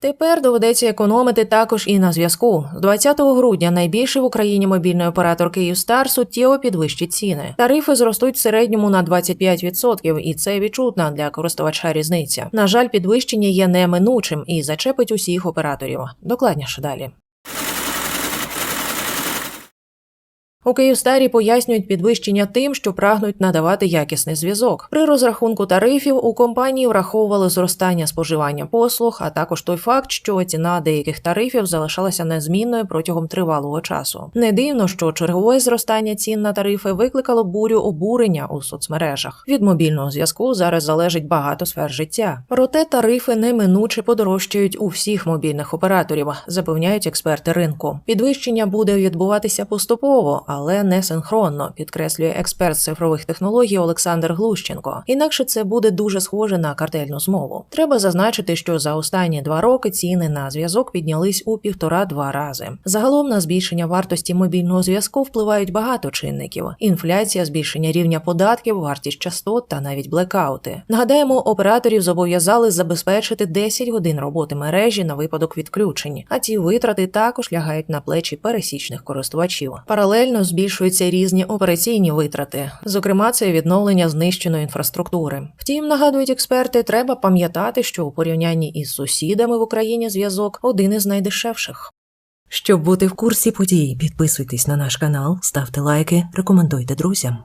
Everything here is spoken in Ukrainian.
Тепер доведеться економити також і на зв'язку. З 20 грудня найбільший в Україні мобільний оператор Київстар суттєво підвищить ціни. Тарифи зростуть в середньому на 25%, і це відчутна для користувача різниця. На жаль, підвищення є неминучим і зачепить усіх операторів. Докладніше далі. У Київстарі пояснюють підвищення тим, що прагнуть надавати якісний зв'язок. При розрахунку тарифів у компанії враховували зростання споживання послуг, а також той факт, що ціна деяких тарифів залишалася незмінною протягом тривалого часу. Не дивно, що чергове зростання цін на тарифи викликало бурю обурення у соцмережах. Від мобільного зв'язку зараз залежить багато сфер життя. Проте тарифи неминуче подорожчають у всіх мобільних операторів, запевняють експерти ринку. Підвищення буде відбуватися поступово, але не синхронно, підкреслює експерт з цифрових технологій Олександр Глущенко. Інакше це буде дуже схоже на картельну змову. Треба зазначити, що за останні два роки ціни на зв'язок піднялись у півтора-два рази. Загалом на збільшення вартості мобільного зв'язку впливають багато чинників: інфляція, збільшення рівня податків, вартість частот та навіть блекаути. Нагадаємо, операторів зобов'язали забезпечити 10 годин роботи мережі на випадок відключень, а ці витрати також лягають на плечі пересічних користувачів. Паралельно збільшуються різні операційні витрати, зокрема, це відновлення знищеної інфраструктури. Втім, нагадують експерти, треба пам'ятати, що у порівнянні із сусідами в Україні зв'язок один із найдешевших. Щоб бути в курсі подій, підписуйтесь на наш канал, ставте лайки, рекомендуйте друзям.